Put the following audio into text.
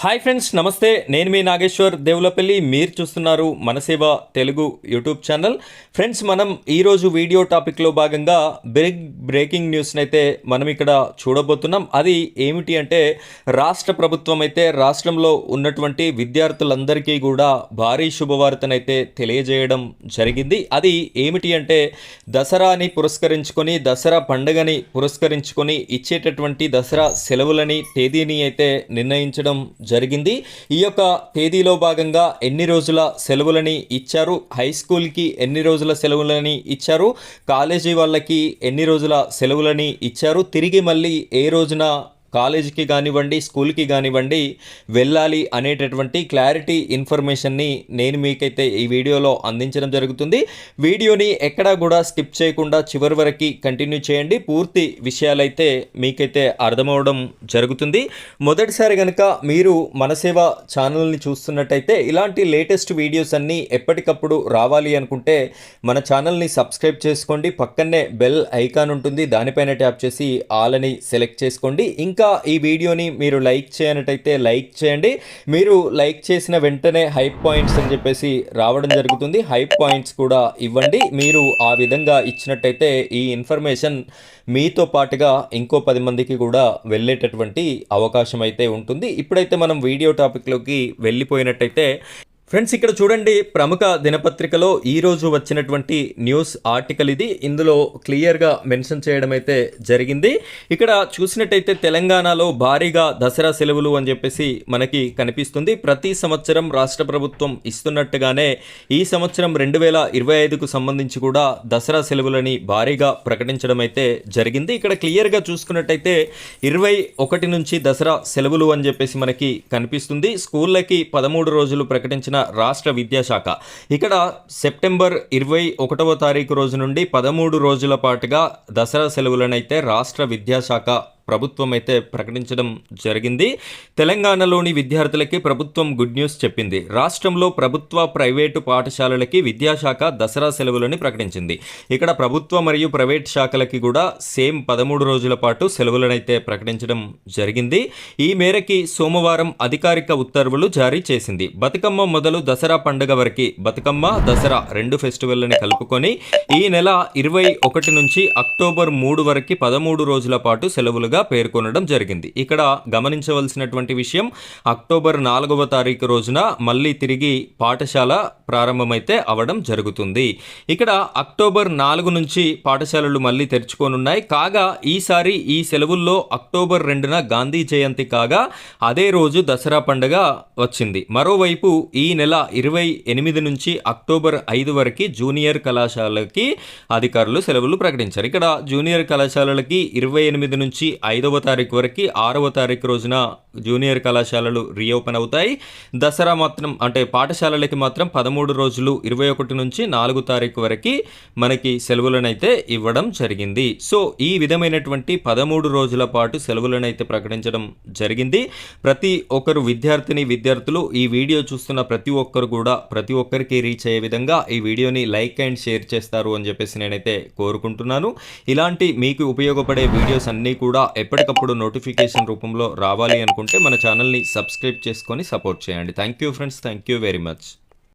Hi friends నమస్తే. నేను మీ నాగేశ్వర్. దేవులపల్లి మీరు చూస్తున్నారు Manaseva Telugu YouTube channel. Friends మనం ఈరోజు వీడియో టాపిక్లో భాగంగా బ్రేక్ బ్రేకింగ్ న్యూస్ని అయితే మనం ఇక్కడ చూడబోతున్నాం. అది ఏమిటి అంటే రాష్ట్ర ప్రభుత్వం అయితే రాష్ట్రంలో ఉన్నటువంటి విద్యార్థులందరికీ కూడా భారీ శుభవార్తనైతే తెలియజేయడం జరిగింది. అది ఏమిటి అంటే దసరాని పురస్కరించుకొని దసరా పండుగని పురస్కరించుకొని ఇచ్చేటటువంటి దసరా సెలవులని తేదీని అయితే నిర్ణయించడం జరిగింది. ఈ యొక్క తేదీలో భాగంగా ఎన్ని రోజుల సెలవులని ఇచ్చారు? హై స్కూల్కి ఎన్ని రోజుల సెలవులని ఇచ్చారు? కాలేజీ వాళ్ళకి ఎన్ని రోజుల సెలవులని ఇచ్చారు? తిరిగి మళ్ళీ ఏ రోజున కాలేజీకి కానివ్వండి స్కూల్కి కానివ్వండి వెళ్ళాలి అనేటటువంటి క్లారిటీ ఇన్ఫర్మేషన్ని నేను మీకైతే ఈ వీడియోలో అందించడం జరుగుతుంది. వీడియోని ఎక్కడా కూడా స్కిప్ చేయకుండా చివరి వరకు కంటిన్యూ చేయండి. పూర్తి విషయాలైతే మీకైతే అర్థమవడం జరుగుతుంది. మొదటిసారి కనుక మీరు మనసేవ ఛానల్ని చూస్తున్నట్టయితే ఇలాంటి లేటెస్ట్ వీడియోస్ అన్నీ ఎప్పటికప్పుడు రావాలి అనుకుంటే మన ఛానల్ని సబ్స్క్రైబ్ చేసుకోండి. పక్కనే బెల్ ఐకాన్ ఉంటుంది. దానిపైన ట్యాప్ చేసి ఆల్ అని సెలెక్ట్ చేసుకోండి. ఇంకా ఇంకా ఈ వీడియోని మీరు లైక్ చేయనట్టయితే లైక్ చేయండి. మీరు లైక్ చేసిన వెంటనే హైప్ పాయింట్స్ అని చెప్పేసి రావడం జరుగుతుంది. హైప్ పాయింట్స్ కూడా ఇవ్వండి. మీరు ఆ విధంగా ఇచ్చినట్టయితే ఈ ఇన్ఫర్మేషన్ మీతో పాటుగా ఇంకో పది మందికి కూడా వెళ్ళేటటువంటి అవకాశం అయితే ఉంటుంది. ఇప్పుడైతే మనం వీడియో టాపిక్లోకి వెళ్ళిపోయినట్టయితే ఫ్రెండ్స్ ఇక్కడ చూడండి ప్రముఖ దినపత్రికలో ఈరోజు వచ్చినటువంటి న్యూస్ ఆర్టికల్ ఇది. ఇందులో క్లియర్గా మెన్షన్ చేయడం అయితే జరిగింది. ఇక్కడ చూసినట్టయితే తెలంగాణలో భారీగా దసరా సెలవులు అని చెప్పేసి మనకి కనిపిస్తుంది. ప్రతి సంవత్సరం రాష్ట్ర ప్రభుత్వం ఇస్తున్నట్టుగానే ఈ సంవత్సరం రెండు వేల ఇరవై ఐదుకు సంబంధించి కూడా దసరా సెలవులని భారీగా ప్రకటించడం అయితే జరిగింది. ఇక్కడ క్లియర్గా చూసుకున్నట్టయితే ఇరవై ఒకటి నుంచి దసరా సెలవులు అని చెప్పేసి మనకి కనిపిస్తుంది. స్కూళ్ళకి పదమూడు రోజులు ప్రకటించిన రాష్ట్ర విద్యాశాఖ. ఇక్కడ సెప్టెంబర్ ఇరవై ఒకటవ తారీఖు రోజు నుండి పదమూడు రోజుల పాటుగా దసరా సెలవులనైతే రాష్ట్ర విద్యాశాఖ ప్రభుత్వం అయితే ప్రకటించడం జరిగింది. తెలంగాణలోని విద్యార్థులకి ప్రభుత్వం గుడ్ న్యూస్ చెప్పింది. రాష్ట్రంలో ప్రభుత్వ ప్రైవేటు పాఠశాలలకి విద్యాశాఖ దసరా సెలవులని ప్రకటించింది. ఇక్కడ ప్రభుత్వ మరియు ప్రైవేట్ శాఖలకి కూడా సేమ్ పదమూడు రోజుల పాటు సెలవులనైతే ప్రకటించడం జరిగింది. ఈ మేరకి సోమవారం అధికారిక ఉత్తర్వులు జారీ చేసింది. బతుకమ్మ మొదలు దసరా పండుగ వరకు బతుకమ్మ దసరా రెండు ఫెస్టివల్ని కలుపుకొని ఈ నెల ఇరవై ఒకటి నుంచి అక్టోబర్ మూడు వరకు పదమూడు రోజుల పాటు సెలవులుగా పేర్కొనడం జరిగింది. ఇక్కడ గమనించవలసినటువంటి విషయం అక్టోబర్ నాలుగవ తారీఖు రోజున మళ్ళీ తిరిగి పాఠశాల ప్రారంభమైతే అవడం జరుగుతుంది. ఇక్కడ అక్టోబర్ నాలుగు నుంచి పాఠశాలలు మళ్ళీ తెరుచుకోనున్నాయి. కాగా ఈసారి ఈ సెలవుల్లో అక్టోబర్ రెండున గాంధీ జయంతి కాగా అదే రోజు దసరా పండుగ వచ్చింది. మరోవైపు ఈ నెల ఇరవై ఎనిమిది నుంచి అక్టోబర్ ఐదు వరకు జూనియర్ కళాశాలకి అధికారులు సెలవులు ప్రకటించారు. ఇక్కడ జూనియర్ కళాశాలలకి ఇరవై ఎనిమిది నుంచి ఐదవ తారీఖు వరకు ఆరవ తారీఖు రోజున జూనియర్ కళాశాలలు రీఓపెన్ అవుతాయి. దసరా మాత్రం అంటే పాఠశాలలకి మాత్రం పదమూడు రోజులు ఇరవై ఒకటి నుంచి నాలుగు తారీఖు వరకు మనకి సెలవులనైతే ఇవ్వడం జరిగింది. సో ఈ విధమైనటువంటి పదమూడు రోజుల పాటు సెలవులనైతే ప్రకటించడం జరిగింది. ప్రతి ఒక్కరు విద్యార్థిని విద్యార్థులు ఈ వీడియో చూస్తున్న ప్రతి ఒక్కరు కూడా ప్రతి ఒక్కరికి రీచ్ అయ్యే విధంగా ఈ వీడియోని లైక్ అండ్ షేర్ చేస్తారు అని చెప్పేసి నేనైతే కోరుకుంటున్నాను. ఇలాంటి మీకు ఉపయోగపడే వీడియోస్ అన్నీ కూడా ఎప్పటికప్పుడు నోటిఫికేషన్ రూపంలో రావాలి అనుకుంటే మన ఛానల్ని సబ్స్క్రైబ్ చేసుకొని సపోర్ట్ చేయండి. Thank you friends thank you very much